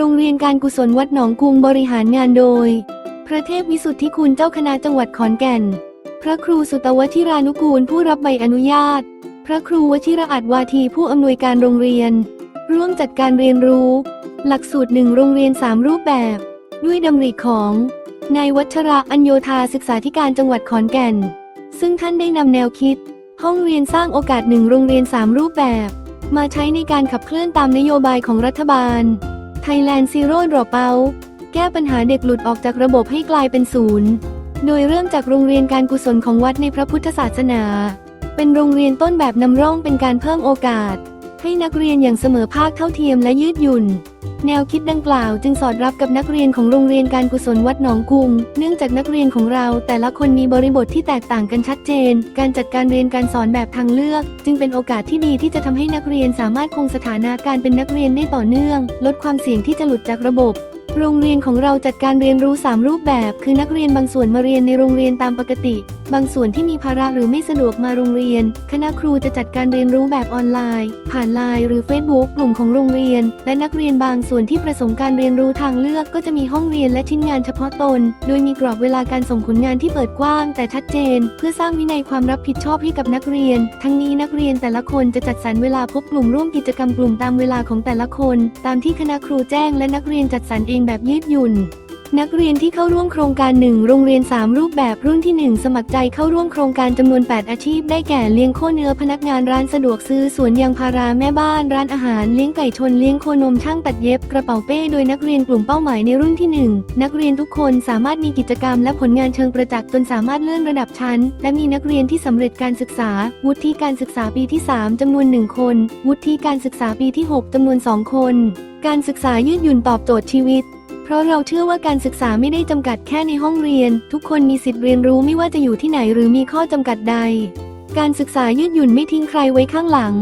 โรงเรียนการกุศลวัดหนองกุงบริหารงานโดย พระเทพวิสุทธิคุณเจ้าคณะจังหวัดขอนแก่น พระครูสุตวชิรานุกูลผู้รับใบอนุญาต พระครูวชิระอัดวาทีผู้อำนวยการโรงเรียน ร่วมจัดการเรียนรู้ หลักสูตรหนึ่งโรงเรียนสามรูปแบบ ด้วยดำริของนายวัชระอัญโยธาศึกษาธิการจังหวัดขอนแก่น ซึ่งท่านได้นำแนวคิด ห้องเรียนสร้างโอกาสหนึ่งโรงเรียนสามรูปแบบ มาใช้ในการขับเคลื่อนตามนโยบายของรัฐบาล ไทยแลนด์ซีโร่รบเป้าแก้ปัญหาเด็กหลุดออกจากระบบให้กลายเป็นศูนย์ โดยเริ่มจากโรงเรียนการกุศลของวัดในพระพุทธศาสนา เป็นโรงเรียนต้นแบบนำร่องเป็นการเพิ่มโอกาส ให้นักเรียนอย่างเสมอภาคเท่าเทียมและยืดหยุ่น แนวคิดดังกล่าวจึงสอดรับกับนักเรียนของโรงเรียนการกุศลวัดหนองกุง เนื่องจากนักเรียนของเราแต่ละคนมีบริบทที่แตกต่างกันชัดเจน การจัดการเรียนการสอนแบบทางเลือก จึงเป็นโอกาสที่ดีที่จะทำให้นักเรียนสามารถคงสถานะการเป็นนักเรียนได้ต่อเนื่อง ลดความเสี่ยงที่จะหลุดจากระบบโรงเรียนของเราจัดการเรียนรู้ 3 รูปแบบ คือนักเรียนบางส่วนมาเรียนในโรงเรียนตามปกติ บางส่วนที่มีภาระหรือไม่สะดวกมาโรงเรียน คณะครูจะจัดการเรียนรู้แบบออนไลน์ ผ่านไลน์หรือ Facebook กลุ่มของโรงเรียน และนักเรียนบางส่วนที่ประสงค์การเรียนรู้ทางเลือกก็จะมีห้องเรียนและชิ้นงานเฉพาะตน โดยมีกรอบเวลาการส่งผลงานที่เปิดกว้าง แต่ชัดเจน เพื่อสร้างวินัยความรับผิดชอบให้กับนักเรียน ทั้งนี้นักเรียนแต่ละคนจะจัดสรรเวลาพบกลุ่มร่วมกิจกรรมกลุ่มตามเวลาของแต่ละคน ตามที่คณะครูแจ้งและนักเรียนจัดสรรเองแบบยืดหยุ่น นักเรียนที่เข้าร่วมโครงการ 1 โรงเรียน 3 รูปแบบรุ่นที่ 1 สมัครใจเข้าร่วมโครงการจำนวน 8 อาชีพ ได้แก่เลี้ยงโคเนื้อพนักงานร้านสะดวกซื้อสวนยางพาราแม่บ้านร้านอาหารเลี้ยงไก่ชนเลี้ยงโคนมช่างตัดเย็บกระเป๋าเป้โดยนักเรียนกลุ่มเป้าหมายในรุ่นที่ 1 นักเรียนทุกคนสามารถมีกิจกรรมและผลงานเชิงประจักษ์จนสามารถเลื่อนระดับชั้น และมีนักเรียนที่สำเร็จการศึกษา วุฒิการศึกษาปีที่ 3จำนวน 1 คน วุฒิการศึกษาปีที่ 6จำนวน 2 คน การศึกษายืดหยุ่นตอบโจทย์ชีวิต เพราะเราเชื่อว่าการศึกษาไม่ได้จำกัดแค่ในห้องเรียน ทุกคนมีสิทธิ์เรียนรู้ไม่ว่าจะอยู่ที่ไหนหรือมีข้อจำกัดใด การศึกษายืดหยุ่นไม่ทิ้งใครไว้ข้างหลัง